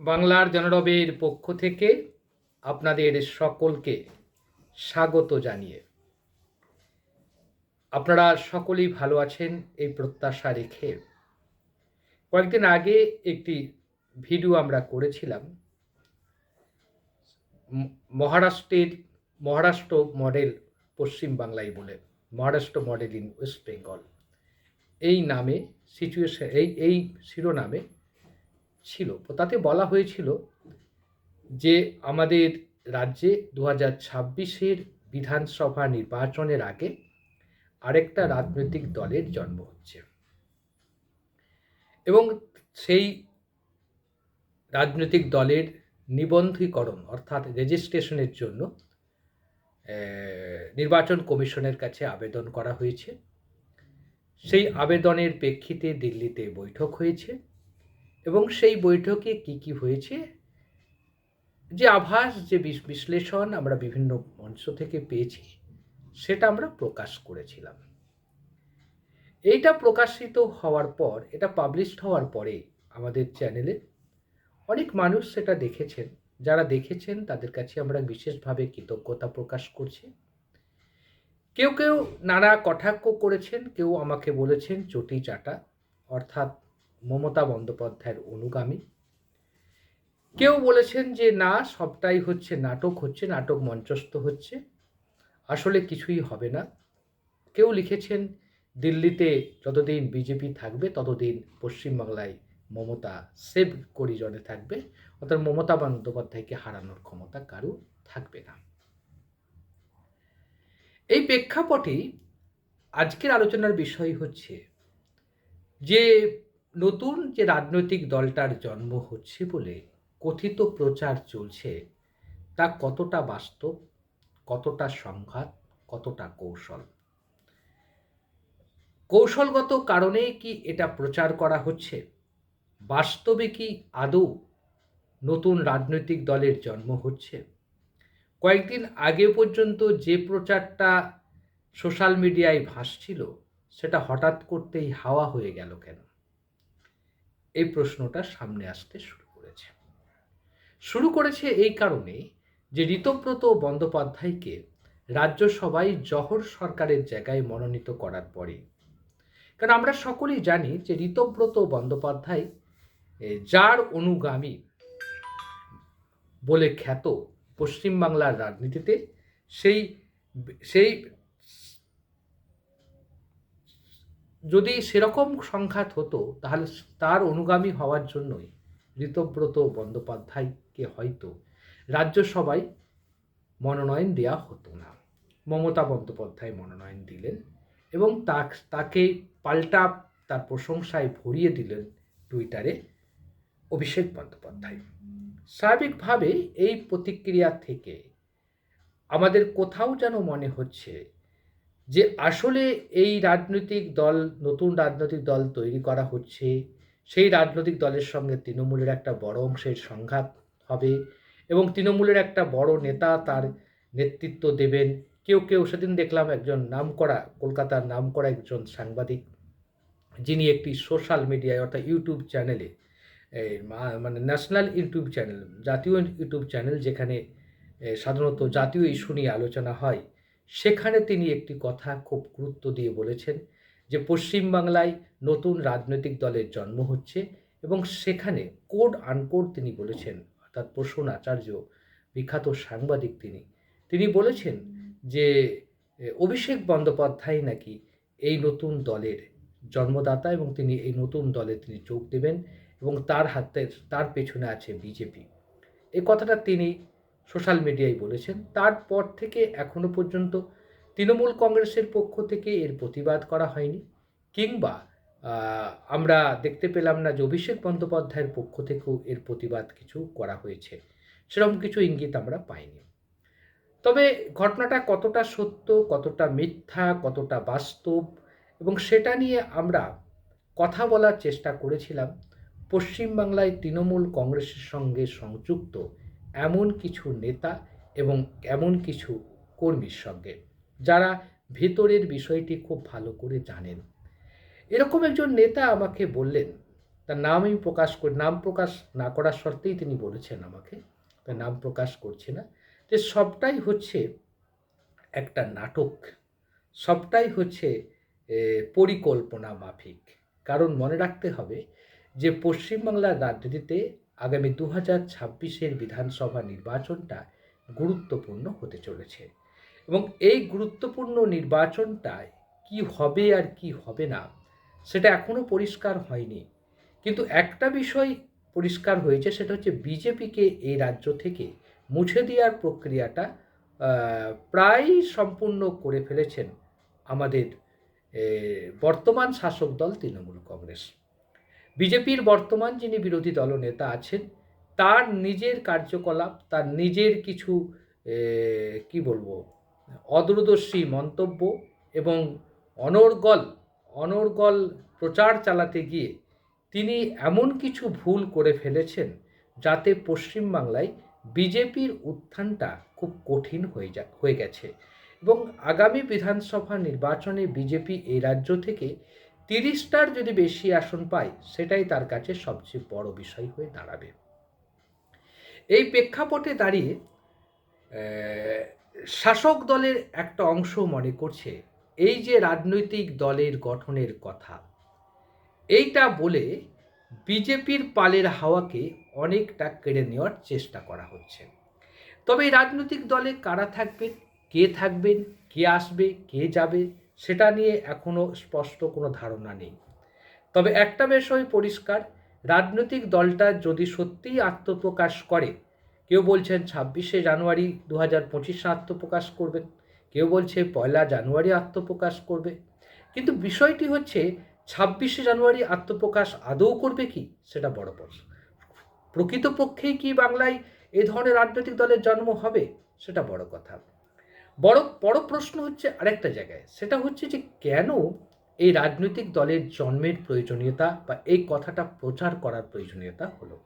বাংলার জনরবের পক্ষ থেকে আপনাদের সকলকে স্বাগত জানিয়ে। আপনারা সকলেই ভালো আছেন এই প্রত্যাশা রেখে। কয়েকদিন আগে একটি ভিডিও আমরা করেছিলাম। মহারাষ্ট্রের, মহারাষ্ট্র মডেল পশ্চিম বাংলায় বলে, Maharashtra model in West Bengal. এই নামে সিচুয়েশন এই এই শিরোনামে ছিল। তাতে বলা হয়েছিল যে আমাদের রাজ্যে দু হাজার ছাব্বিশের বিধানসভা নির্বাচনের আগে আরেকটা রাজনৈতিক দলের জন্ম হচ্ছে। এবং সেই রাজনৈতিক দলের নিবন্ধীকরণ অর্থাৎ রেজিস্ট্রেশনের জন্য নির্বাচন কমিশনের কাছে আবেদন করা হয়েছে। সেই আবেদনের প্রেক্ষিতে দিল্লিতে বৈঠক হয়েছে। এবং সেই বৈঠকে কি কি হয়েছে? যে আভাস, যে বিশ- বিশ্লেষণ আমরা বিভিন্ন মঞ্চ থেকে পেয়েছি, সেটা আমরা প্রকাশ করেছিলাম। এইটা প্রকাশিত হওয়ার পর, এটা পাবলিশড হওয়ার পরে আমাদের চ্যানেলে অনেক মানুষ সেটা দেখেছেন। যারা দেখেছেন, তাদের কাছে আমরা বিশেষভাবে কৃতজ্ঞতা প্রকাশ করছি। কেউ কেউ নানা কটাক্ষ করেছেন, কেউ আমাকে বলেছেন, চটি চাটা। অর্থাৎ মমতা বন্দ্যোপাধ্যায়ের অনুগামী। কেউ বলেছেন যে, না, সবটাই হচ্ছে নাটক হচ্ছে নাটক, মঞ্চস্থ হচ্ছে। আসলে কিছুই হবে না। কেউ লিখেছেন, দিল্লিতে যতদিন বিজেপি থাকবে, ততদিন পশ্চিমবাংলায় মমতা সেভ করিজনে থাকবে। অর্থাৎ মমতা বন্দ্যোপাধ্যায়কে হারানোর ক্ষমতা কারু থাকবে না। এই প্রেক্ষাপটেই আজকের আলোচনার বিষয় হচ্ছে যে নতুন যে রাজনৈতিক দলটার জন্ম হচ্ছে বলে কথিত প্রচার চলছে, তা কতটা বাস্তব, কতটা সংঘাত, কতটা কৌশল? কৌশলগত কারণে কি এটা প্রচার করা হচ্ছে? বাস্তবে কি আদৌ নতুন রাজনৈতিক দলের জন্ম হচ্ছে? কয়েকদিন আগে পর্যন্ত যে প্রচারটা সোশ্যাল মিডিয়ায় ভাসছিল, সেটা হঠাৎ করতেই হাওয়া হয়ে গেল কেন? এই প্রশ্নটা সামনে আসতে শুরু করেছে। শুরু করেছে এই কারণে যে ঋতব্রত বন্দ্যোপাধ্যায়কে রাজ্যসভায় জহর সরকারের জায়গায় মনোনীত করার পরে। কারণ আমরা সকলেই জানি যে ঋতব্রত বন্দ্যোপাধ্যায় যার অনুগামী বলে খ্যাত পশ্চিমবাংলার রাজনীতিতে, সেই সেই যদি সেরকম সংঘাত হতো, তাহলে তার অনুগামী হওয়ার জন্যই ঋতব্রত বন্দ্যোপাধ্যায়কে হয়তো রাজ্যসভায় মনোনয়ন দেওয়া হতো না। মমতা বন্দ্যোপাধ্যায় মনোনয়ন দিলেন এবং তাকে পাল্টা তার প্রশংসায় ভরিয়ে দিলেন টুইটারে অভিষেক বন্দ্যোপাধ্যায়। স্বাভাবিকভাবে এই প্রতিক্রিয়া থেকে আমাদের কোথাও যেন মনে হচ্ছে যে আসলে এই রাজনৈতিক দল, নতুন রাজনৈতিক দল তৈরি করা হচ্ছে, সেই রাজনৈতিক দলের সঙ্গে তৃণমূলের একটা বড় অংশের সংঘাত হবে এবং তৃণমূলের একটা বড় নেতা তার নেতৃত্ব দেবেন। কেউ কেউ সেদিন দেখলাম একজন নামকরা, কলকাতার নামকরা একজন সাংবাদিক, যিনি একটি সোশ্যাল মিডিয়ায় অর্থাৎ ইউটিউব চ্যানেলে মানে ন্যাশনাল ইউটিউব চ্যানেল জাতীয় ইউটিউব চ্যানেল যেখানে সাধারণত জাতীয় ইস্যু নিয়ে আলোচনা হয়। সেখানে তিনি একটি কথা খুব গুরুত্ব দিয়ে বলেছেন যে পশ্চিমবাংলায় নতুন রাজনৈতিক দলের জন্ম হচ্ছে এবং সেখানে কোড আনকোড তিনি বলেছেন, অর্থাৎ প্রসূন আচার্য, বিখ্যাত সাংবাদিক তিনি। তিনি বলেছেন যে অভিষেক বন্দ্যোপাধ্যায় নাকি এই নতুন দলের জন্মদাতা এবং তিনি এই নতুন দলে তিনি যোগ দেবেন এবং তার হাতে তার পেছনে আছে বিজেপি। এই কথাটা তিনি সোশ্যাল মিডিয়ায় বলেছেন, তারপর থেকে এখনও পর্যন্ত তৃণমূল কংগ্রেসের পক্ষ থেকে এর প্রতিবাদ করা হয়নি কিংবা আমরা দেখতে পেলাম না যে অভিষেক বন্দ্যোপাধ্যায়ের পক্ষ থেকেও এর প্রতিবাদ কিছু করা হয়েছে। সেরকম কিছু ইঙ্গিত আমরা পাইনি। তবে ঘটনাটা কতটা সত্য, কতটা মিথ্যা, কতটা বাস্তব এবং সেটা নিয়ে আমরা কথা বলার চেষ্টা করেছিলাম, পশ্চিমবাংলায় তৃণমূল কংগ্রেসের সঙ্গে সংযুক্ত এমন কিছু নেতা এবং এমন কিছু কর্মীর সঙ্গে, যারা ভেতরের বিষয়টি খুব ভালো করে জানেন। এরকম একজন নেতা আমাকে বললেন, তার নাম আমি প্রকাশ করি, নাম প্রকাশ না করার শর্তেই তিনি বলেছেন আমাকে, তার নাম প্রকাশ করছি না, যে সবটাই হচ্ছে একটা নাটক, সবটাই হচ্ছে পরিকল্পনা মাফিক। কারণ মনে রাখতে হবে যে পশ্চিমবাংলার রাজনীতিতে আগামী দু হাজার ছাব্বিশের বিধানসভা নির্বাচনটা গুরুত্বপূর্ণ হতে চলেছে। এবং এই গুরুত্বপূর্ণ নির্বাচনটায় কি হবে আর কি হবে না, সেটা এখনও পরিষ্কার হয়নি। কিন্তু একটা বিষয় পরিষ্কার হয়েছে, সেটা হচ্ছে বিজেপিকে এই রাজ্য থেকে মুছে দেওয়ার প্রক্রিয়াটা প্রায় সম্পূর্ণ করে ফেলেছেন আমাদের বর্তমান শাসক দল তৃণমূল কংগ্রেস। বিজেপির বর্তমান যিনি বিরোধী দলনেতা আছেন, তার নিজের কার্যকলাপ, তার নিজের কিছু কি বলব, অদূরদর্শী মন্তব্য এবং অনর্গল অনর্গল প্রচার চালাতে গিয়ে তিনি এমন কিছু ভুল করে ফেলেছেন যাতে পশ্চিমবাংলায় বিজেপির উত্থানটা খুব কঠিন হয়ে যা, হয়ে গেছে। এবং আগামী বিধানসভা নির্বাচনে বিজেপি এই রাজ্য থেকে তিরিশটার যদি বেশি আসন পায়, সেটাই তার কাছে সবচেয়ে বড় বিষয় হয়ে দাঁড়াবে। এই প্রেক্ষাপটে দাঁড়িয়ে শাসক দলের একটা অংশ মনে করছে, এই যে রাজনৈতিক দলের গঠনের কথা, এইটা বলে বিজেপির পালের হাওয়াকে অনেকটা কেড়ে নেওয়ার চেষ্টা করা হচ্ছে। তবে রাজনৈতিক দলে কারা থাকবেন, কে থাকবেন, কে আসবে, কে যাবে সেটা নিয়ে এখনও স্পষ্ট কোনো ধারণা নেই। তবে একটা বিষয় পরিষ্কার, রাজনৈতিক দলটা যদি সত্যিই আত্মপ্রকাশ করে, কেউ বলছেন ছাব্বিশে জানুয়ারি দু হাজার পঁচিশে আত্মপ্রকাশ করবেন কেউ বলছে পয়লা জানুয়ারি আত্মপ্রকাশ করবে। কিন্তু বিষয়টি হচ্ছে, ছাব্বিশে জানুয়ারি আত্মপ্রকাশ আদৌ করবে কি? সেটা বড় প্রশ্ন। প্রকৃতপক্ষেই কি বাংলায় এ ধরনের রাজনৈতিক দলের জন্ম হবে? সেটা বড় কথা। বড় বড় প্রশ্ন হচ্ছে আরেকটা জায়গায়। সেটা হচ্ছে যে কেন এই রাজনৈতিক দলের জন্মের প্রয়োজনীয়তা বা এই কথাটা প্রচার করার প্রয়োজনীয়তা হলো?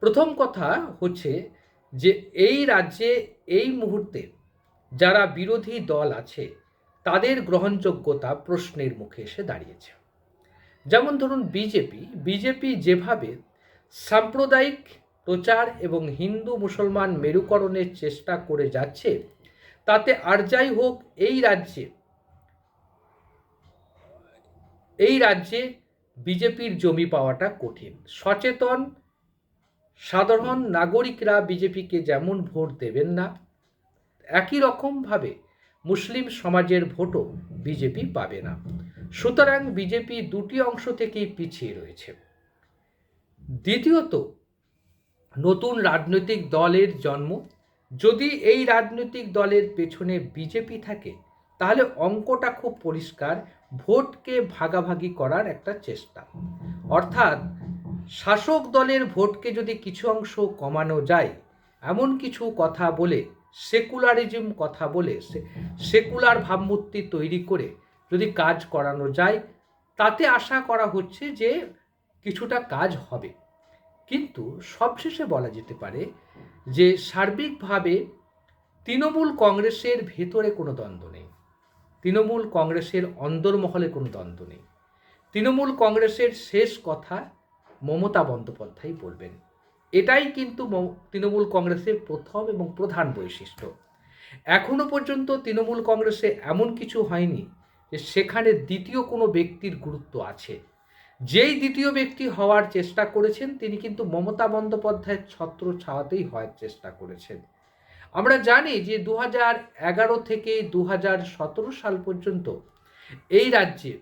প্রথম কথা হচ্ছে যে এই রাজ্যে এই মুহূর্তে যারা বিরোধী দল আছে, তাদের গ্রহণযোগ্যতা প্রশ্নের মুখে এসে দাঁড়িয়েছে। যেমন ধরুন বিজেপি বিজেপি যেভাবে সাম্প্রদায়িক প্রচার এবং হিন্দু মুসলমান মেরুকরণের চেষ্টা করে যাচ্ছে, তাতে আর যাই হোক, এই রাজ্যে এই রাজ্যে বিজেপির জমি পাওয়াটা কঠিন। সচেতন, সাধারণ নাগরিকরা বিজেপিকে যেমন ভোট দেবেন না, একই রকমভাবে মুসলিম সমাজের ভোটও বিজেপি পাবে না। সুতরাং বিজেপি দুটি অংশ থেকেই পিছিয়ে রয়েছে। দ্বিতীয়ত নতুন রাজনৈতিক দলের জন্ম। যদি এই রাজনৈতিক দলের পেছনে বিজেপি থাকে, তাহলে অঙ্কটা খুব পরিষ্কার, ভোটকে ভাগাভাগি করার একটা চেষ্টা। অর্থাৎ, শাসক দলের ভোটকে যদি কিছু অংশ কমানো যায়, এমন কিছু কথা বলে, সেকুলারিজম কথা বলে সেকুলার ভাবমূর্তি তৈরি করে যদি কাজ করানো যায়, তাতে আশা করা হচ্ছে যে কিছুটা কাজ হবে। কিন্তু সবশেষে বলা যেতে পারে যে সার্বিকভাবে তৃণমূল কংগ্রেসের ভেতরে কোনো দ্বন্দ্ব নেই। তৃণমূল কংগ্রেসের অন্দরমহলে কোনো দ্বন্দ্ব নেই। তৃণমূল কংগ্রেসের শেষ কথা মমতা বন্দ্যোপাধ্যায় বলবেন। এটাই কিন্তু তৃণমূল কংগ্রেসের প্রথম এবং প্রধান বৈশিষ্ট্য। এখনও পর্যন্ত তৃণমূল কংগ্রেসে এমন কিছু হয়নি যে সেখানে দ্বিতীয় কোনো ব্যক্তির গুরুত্ব আছে। যেই দ্বিতীয় ব্যক্তি হওয়ার চেষ্টা করেছেন, তিনি কিন্তু মমতা বন্দ্যোপাধ্যায়ের ছত্র ছাওয়াতেই হওয়ার চেষ্টা করেছেন। আমরা জানি যে দু এগারো থেকে দু হাজার সতেরো সাল পর্যন্ত এই রাজ্যে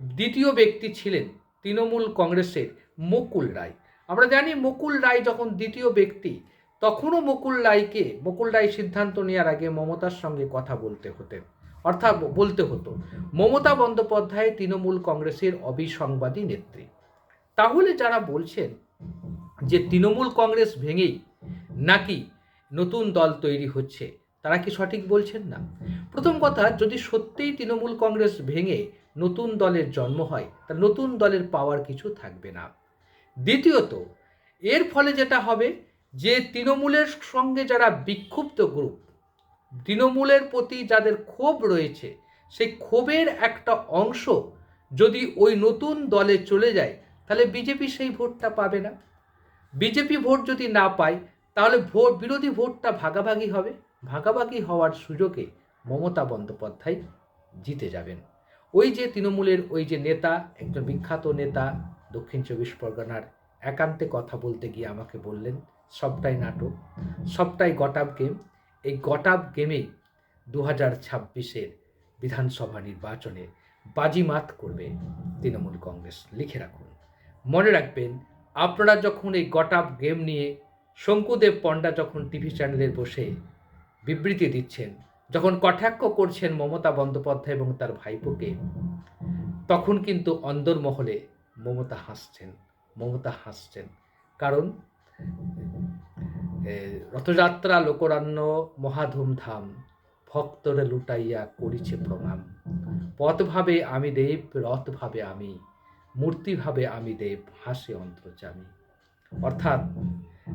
দ্বিতীয় ব্যক্তি ছিলেন তৃণমূল কংগ্রেসের মুকুল রায়। আমরা জানি মুকুল রায় যখন দ্বিতীয় ব্যক্তি, তখনও মুকুল রায়কে, মুকুল রায় সিদ্ধান্ত নেওয়ার আগে মমতার সঙ্গে কথা বলতে হতেন। অর্থাৎ বলতে হতো, মমতা বন্দ্যোপাধ্যায় তৃণমূল কংগ্রেসের অবিসংবাদী নেত্রী। তাহলে যারা বলছেন যে তৃণমূল কংগ্রেস ভেঙেই নাকি নতুন দল তৈরি হচ্ছে, তারা কি সঠিক বলছেন না? প্রথম কথা, যদি সত্যিই তৃণমূল কংগ্রেস ভেঙে নতুন দলের জন্ম হয়, তা নতুন দলের পাওয়ার কিছু থাকবে না। দ্বিতীয়ত, এর ফলে যেটা হবে যে তৃণমূলের সঙ্গে যারা বিক্ষুব্ধ গ্রুপ তৃণমূলের প্রতি যাদের ক্ষোভ রয়েছে, সেই ক্ষোভের একটা অংশ যদি ওই নতুন দলে চলে যায়, তাহলে বিজেপি সেই ভোটটা পাবে না। বিজেপি ভোট যদি না পায়, তাহলে ভোট, বিরোধী ভোটটা ভাগাভাগি হবে। ভাগাভাগি হওয়ার সুযোগে মমতা বন্দ্যোপাধ্যায় জিতে যাবেন। ওই যে তৃণমূলের ওই যে নেতা, একজন বিখ্যাত নেতা, দক্ষিণ চব্বিশ পরগনার একান্তে কথা বলতে গিয়ে আমাকে বললেন, সবটাই নাটক, সবটাই গটাপ গেম। এই গটাপ গেমেই দু হাজার ছাব্বিশের বিধানসভা নির্বাচনে বাজিমাত করবে তৃণমূল কংগ্রেস। লিখে রাখুন। মনে রাখবেন, আপনারা যখন এই গটাপ গেম নিয়ে শঙ্কুদেব পণ্ডা যখন টিভি চ্যানেলে বসে বিবৃতি দিচ্ছেন, যখন কটাক্ষ করছেন মমতা বন্দ্যোপাধ্যায় এবং তার ভাইপোকে, তখন কিন্তু অন্দরমহলে মমতা হাসছেন মমতা হাসছেন। কারণ রথযাত্রা লোকরান্য মহাধুমধাম, ভক্তরে লুটাইয়া করিছে প্রণাম। পথ ভাবে আমি দেব রথ ভাবে আমি মূর্তি ভাবে আমি দেব, হাসে অন্তর্জামী অর্থাৎ,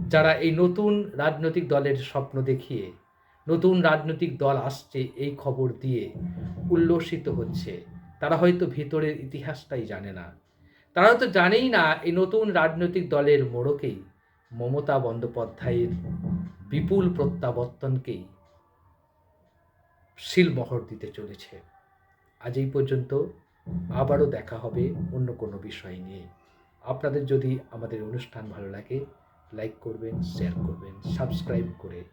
যারা এই নতুন রাজনৈতিক দলের স্বপ্ন দেখিয়ে, নতুন রাজনৈতিক দল আসছে এই খবর দিয়ে উল্লসিত হচ্ছে, তারা হয়তো ভিতরের ইতিহাসটাই জানে না। তারা তো জানেই না, এই নতুন রাজনৈতিক দলের মোড়কেই মমতা বন্দ্যোপাধ্যায়ের বিপুল প্রত্যাবর্তনকেই শিলমোহর দিতে চলেছে। আজ এই পর্যন্ত। আবারও দেখা হবে অন্য কোনো বিষয় নিয়ে। আপনাদের যদি আমাদের অনুষ্ঠান ভালো লাগে লাইক করবেন শেয়ার করবেন সাবস্ক্রাইব করে